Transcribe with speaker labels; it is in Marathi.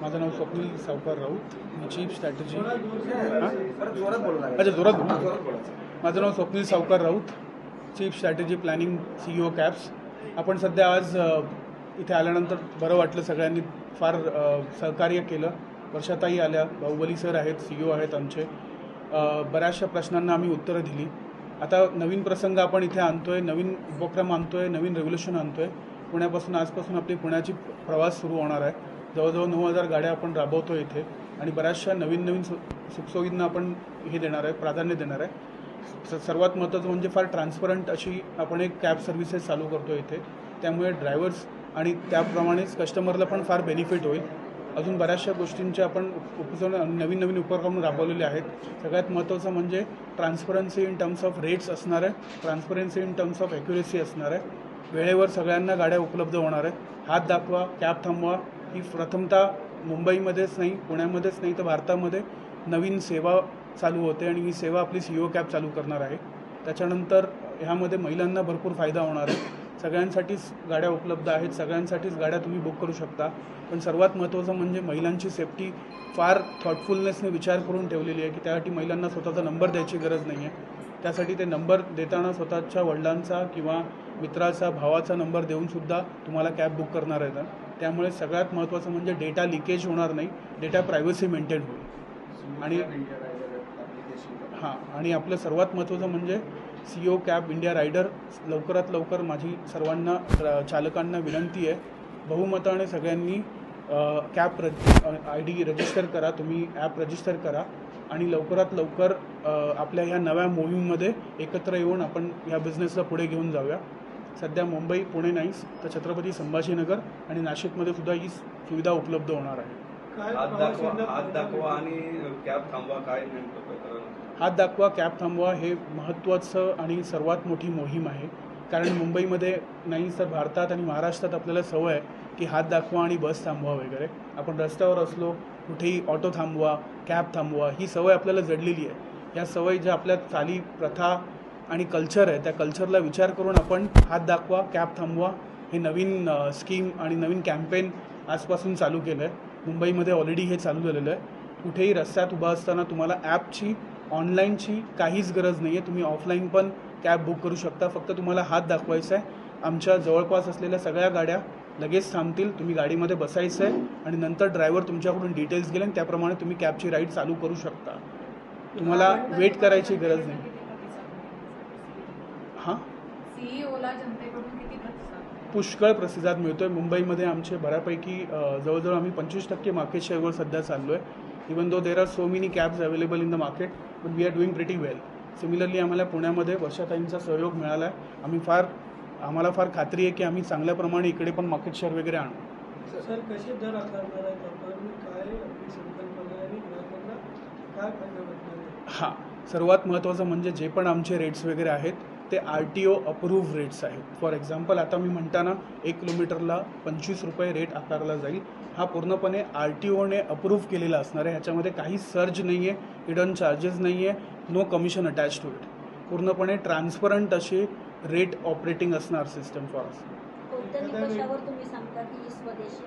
Speaker 1: माझं नाव स्वप्नील सावकार राऊत. मी चीफ स्ट्रॅटेजी अच्छा जोरात माझं नाव Swapnil Savkar Raut chief strategy planning C O cabs आपण सध्या आज इथे आल्यानंतर बरं वाटलं सगळ्यांनी फार सहकार्य केलं. वर्षाताई आल्या बाहुबली सर आहेत सी ओ आहेत आमचे. बऱ्याचशा प्रश्नांना आम्ही उत्तरं दिली. आता नवीन प्रसंग आपण इथे आणतोय नवीन उपक्रम आणतोय नवीन रेव्होल्युशन आणतोय. पुण्यापासून आजपासून आपली पुण्याची प्रवास सुरू होणार आहे. जवळजवळ नऊ हजार गाड्या आपण राबवतो इथे. आणि बऱ्याचशा नवीन नवीन सु सुखसोयींना आपण हे देणार आहे प्राधान्य देणार आहे. स- सर्वात महत्त्वाचं म्हणजे फार ट्रान्सपरंट अशी आपण एक कॅब सर्व्हिसेस चालू करतो इथे. त्यामुळे ड्रायव्हर्स आणि त्याप्रमाणेच कस्टमरला पण फार बेनिफिट होईल. अजून बऱ्याचशा गोष्टींचे आपण उप- उपक्रम नवीन नवीन उपक्रम राबवलेले आहेत. सगळ्यात महत्त्वाचं म्हणजे transparency in terms of rates असणार आहे. Transparency in terms of accuracy असणार आहे. वेळेवर सगळ्यांना गाड्या उपलब्ध होणार आहेत हात दाखवा कॅब थांबवा ही प्रथमतः मुंबईमध्येच नाही पुण्यामध्येच नाही तर भारतामध्ये नवीन सेवा चालू होते आणि ही सेवा आपली सीओ कॅब चालू करणार आहे. त्याच्यानंतर ह्यामध्ये महिलांना भरपूर फायदा होणार आहे. सगळ्यांसाठीच गाड्या उपलब्ध आहेत सगळ्यांसाठीच गाड्या तुम्ही बुक करू शकता. पण सर्वात महत्त्वाचं म्हणजे महिलांची सेफ्टी फार थॉटफुलनेसने विचार करून ठेवलेली आहे की त्यासाठी महिलांना स्वतःचा नंबर द्यायची गरज नाही आहे त्यासाठी ते नंबर देताना स्वतःच्या वडिलांचा किंवा मित्राचा भावाचा नंबर देऊनसुद्धा तुम्हाला कॅब बुक करणार आहेत. त्यामुळे सगळ्यात महत्त्वाचं म्हणजे डेटा लिकेज होणार नाही. डेटा प्रायव्हसी मेंटेन होईल. आणि हां आणि आपलं सर्वात महत्त्वाचं म्हणजे C O cab India rider लवकरात लवकर माझी सर्वांना चालकांना विनंती आहे. बहुमताने सगळ्यांनी कॅब रज आय डी रजिस्टर करा. तुम्ही ॲप रजिस्टर करा. आणि लवकरात लवकर आपल्या ह्या नव्या मोहीममध्ये एकत्र येऊन आपण ह्या बिझनेसला पुढे घेऊन जाऊया. सध्या मुंबई पुणे नाहीच तर छत्रपती संभाजीनगर आणि नाशिकमध्ये सुद्धा ही सुविधा उपलब्ध होणार आहे.
Speaker 2: हात दाखवा हात दाखवा आणि कॅब थांबवा काय नेमकं प्रकरण
Speaker 1: हात दाखवा कॅब थांबवा हे महत्त्वाचं आणि सर्वात मोठी मोहीम आहे. कारण मुंबईमध्ये नाही तर भारतात आणि महाराष्ट्रात आपल्याला सवय आहे की हात दाखवा आणि बस थांबवा वगैरे. आपण रस्त्यावर असलो कुठेही ऑटो थांबवा कॅब थांबवा ही सवय आपल्याला जडलेली आहे. या सवय ज्या आपल्या चाली प्रथा आणि कल्चर आहे त्या कल्चरला विचार करून आपण हात दाखवा कॅब थांबवा. हे नवीन स्कीम आणि नवीन कॅम्पेन आजपासून चालू केलं आहे मुंबईमध्ये ऑलरेडी हे चालू झालेलं आहे. कुठेही रस्त्यात उभा असताना तुम्हाला ॲपची ऑनलाईनची काहीच गरज नाही आहे तुम्ही ऑफलाईन पण कॅब बुक करू शकता. फक्त तुम्हाला हात दाखवायचा आहे. आमच्या जवळपास असलेल्या सगळ्या गाड्या लगेच थांबतील तुम्ही गाडीमध्ये बसायचं आहे आणि नंतर ड्रायव्हर तुमच्याकडून डिटेल्स गेले आणि त्याप्रमाणे तुम्ही कॅबची राईड चालू करू शकता. तुम्हाला वेट करायची गरज नाही. हां?
Speaker 3: प्रतिसाद?
Speaker 1: पुष्कळ प्रतिसाद मिळतो आहे मुंबईमध्ये आमचे बऱ्यापैकी जवळजवळ आम्ही पंचवीस टक्के मार्केट शेअरवर सध्या चाललो आहे even though there are so many cabs available in the market but we are doing pretty well similarly आम्हाला पुण्यामध्ये वर्षाताईंचा सहयोग मिळाला आहे आम्ही फार आम्हाला फार खात्री आहे की आम्ही चांगल्या प्रमाणे इकडे पण मार्केट शेअर वगैरे आणू.
Speaker 4: सर कसे दर आकारणार आहेत आपण? काय आपली संकल्पना आहे आणि ग्राहकांना काय फायदा भेटणार आहे?
Speaker 1: हां सर्वात महत्त्वाचं म्हणजे जे पण आमचे रेट्स वगैरे आहेत ते R T O approve rates आहेत. फॉर एक्झाम्पल आता मी म्हणताना एक किलोमीटरला पंचवीस रुपये रेट आकारला जाईल. हा पूर्णपणे आर टी ओने अप्रूव्ह केलेला असणार आहे. ह्याच्यामध्ये काही सर्ज नाही आहे हिडन चार्जेस नाही आहे no commission attach to it पूर्णपणे ट्रान्सपरंट असे रेट ऑपरेटिंग असणार सिस्टम फॉर अस
Speaker 5: कोणत्या निकषावर तुम्ही सांगता की स्वदेशी